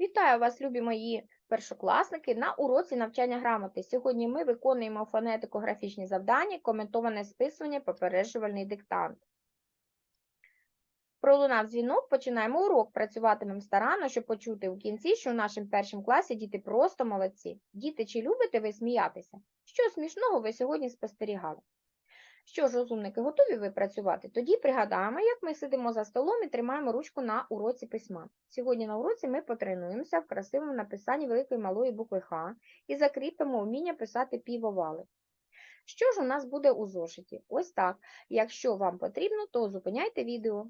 Вітаю вас, любі мої першокласники, на уроці навчання грамоти. Сьогодні ми виконуємо фонетико-графічні завдання, коментоване списування, попереджувальний диктант. Пролунав дзвінок, починаємо урок. Працюватимемо старанно, щоб почути у кінці, що в нашому першому класі діти просто молодці. Діти, чи любите ви сміятися? Що смішного ви сьогодні спостерігали? Що ж, розумники, готові ви працювати? Тоді пригадаємо, як ми сидимо за столом і тримаємо ручку на уроці письма. Сьогодні на уроці ми потренуємося в красивому написанні великої малої букви Х і закріпимо вміння писати півовали. Що ж у нас буде у зошиті? Ось так. Якщо вам потрібно, то зупиняйте відео.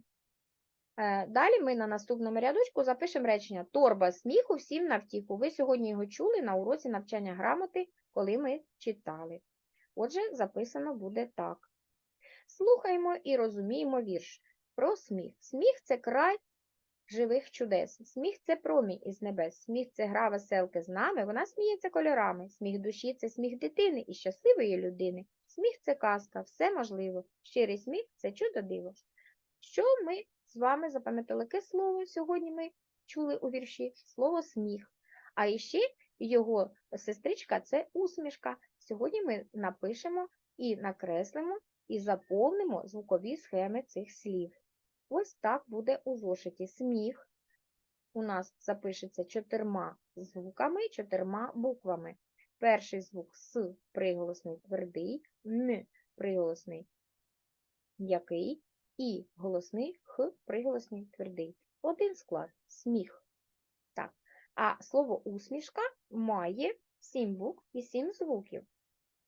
Е, Далі ми на наступному рядочку запишемо речення Торба сміху всім на втіху. Ви сьогодні його чули на уроці навчання грамоти, коли ми читали. Отже, записано буде так. Слухаємо і розуміємо вірш про сміх. Сміх це край живих чудес. Сміх це промінь із небес. Сміх це гра веселки з нами. Вона сміється кольорами. Сміх душі це сміх дитини і щасливої людини. Сміх це казка, все можливо. Щирий сміх це чудо диво. Що ми з вами запам'ятали? Яке слово сьогодні ми чули у вірші? Слово сміх. А іще його сестричка це усмішка. Сьогодні ми напишемо і накреслимо і заповнимо звукові схеми цих слів. Ось так буде у зошиті. Сміх у нас запишеться чотирма звуками, чотирма буквами. Перший звук С приголосний твердий, Н приголосний м'який і голосний Х приголосний твердий. Один склад сміх. Так. А слово усмішка має сім букв і сім звуків.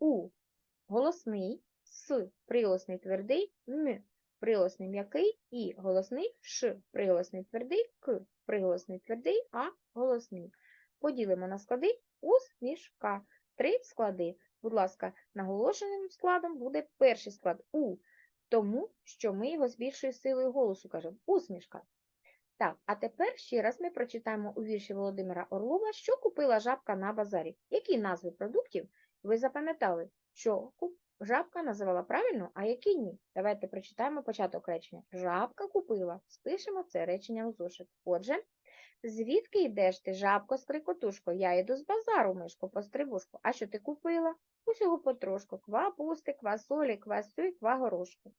У. Голосний, С. Приголосний твердий, Н. Приголосний м'який. І голосний. Ш. Приголосний твердий, К. Приголосний твердий, А. Голосний. Поділимо на склади усмішка. Три склади. Будь ласка, наголошеним складом буде перший склад У, тому що ми його з більшою силою голосу кажемо. Усмішка. Так, а тепер ще раз ми прочитаємо у вірші Володимира Орлова, що купила жабка на базарі. Які назви продуктів ви запам'ятали, що жабка називала правильно, а які ні? Давайте прочитаємо початок речення. Жабка купила. Спишемо це речення у зошит. Отже, звідки йдеш ти, жабко, скрикотушко? Я йду з базару, мишко, пострибушку. А що ти купила? Усього потрошку. Квапусти, квасолі, квасю і квагорошку.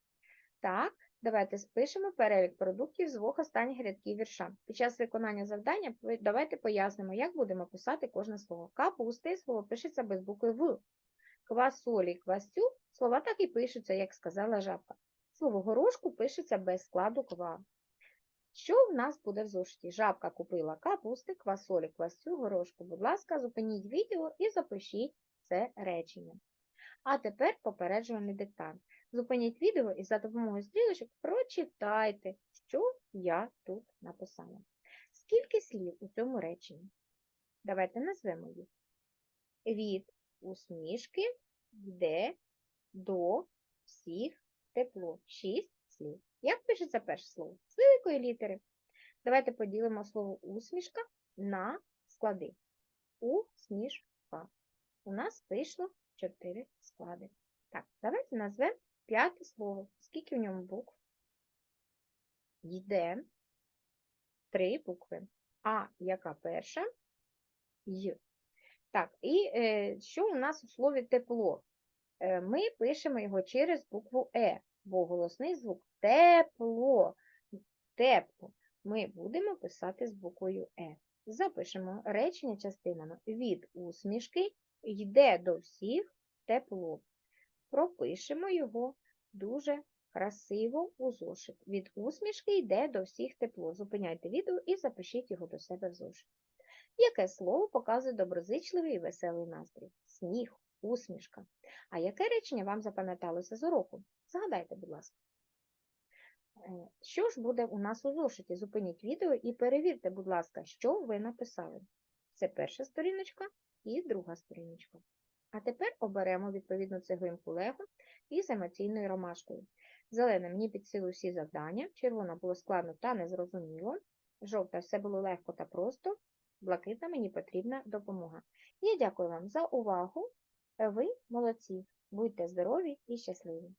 Так, давайте спишемо перелік продуктів з двох останніх рядків вірша. Під час виконання завдання давайте пояснимо, як будемо писати кожне слово. Капусти слово пишеться без букви В. Квасолі, квасю слова так і пишуться, як сказала жабка. Слово горошку пишеться без складу ква. Що в нас буде в зошиті? Жабка купила капусти, квасолі, квасю, горошку. Будь ласка, зупиніть відео і запишіть це речення. А тепер попереджувальний диктант. Зупиніть відео і за допомогою стрілочок прочитайте, що я тут написала. Скільки слів у цьому реченні? Давайте назвемо їх. Від усмішки йде до всіх тепло. Шість слів. Як пишеться перше слово? З великої літери. Давайте поділимо слово усмішка на склади. Усмішка. У нас вийшло чотири склади. Так, давайте назвемо п'яте слово. Скільки в ньому букв? Йде три букви. А яка перша? Й. Так, і е, що у нас у слові тепло? Е, ми пишемо його через букву Е, бо голосний звук тепло. Тепло. Ми будемо писати з буквою Е. Запишемо речення частинами. Від усмішки йде до всіх тепло. Пропишемо його дуже красиво у зошит. Від усмішки йде до всіх тепло. Зупиняйте відео і запишіть його до себе в зошит. Яке слово показує доброзичливий і веселий настрій? Сміх, усмішка. А яке речення вам запам'яталося з уроку? Згадайте, будь ласка. Е, Що ж буде у нас у зошиті? Зупиніть відео і перевірте, будь ласка, що ви написали. Це перша сторіночка і друга сторіночка. А тепер оберемо відповідну цеглинку Лего із емоційною ромашкою. Зелена мені під силу всі завдання, червона було складно та незрозуміло, жовта все було легко та просто, блакитна мені потрібна допомога. Я дякую вам за увагу. Ви молодці. Будьте здорові і щасливі!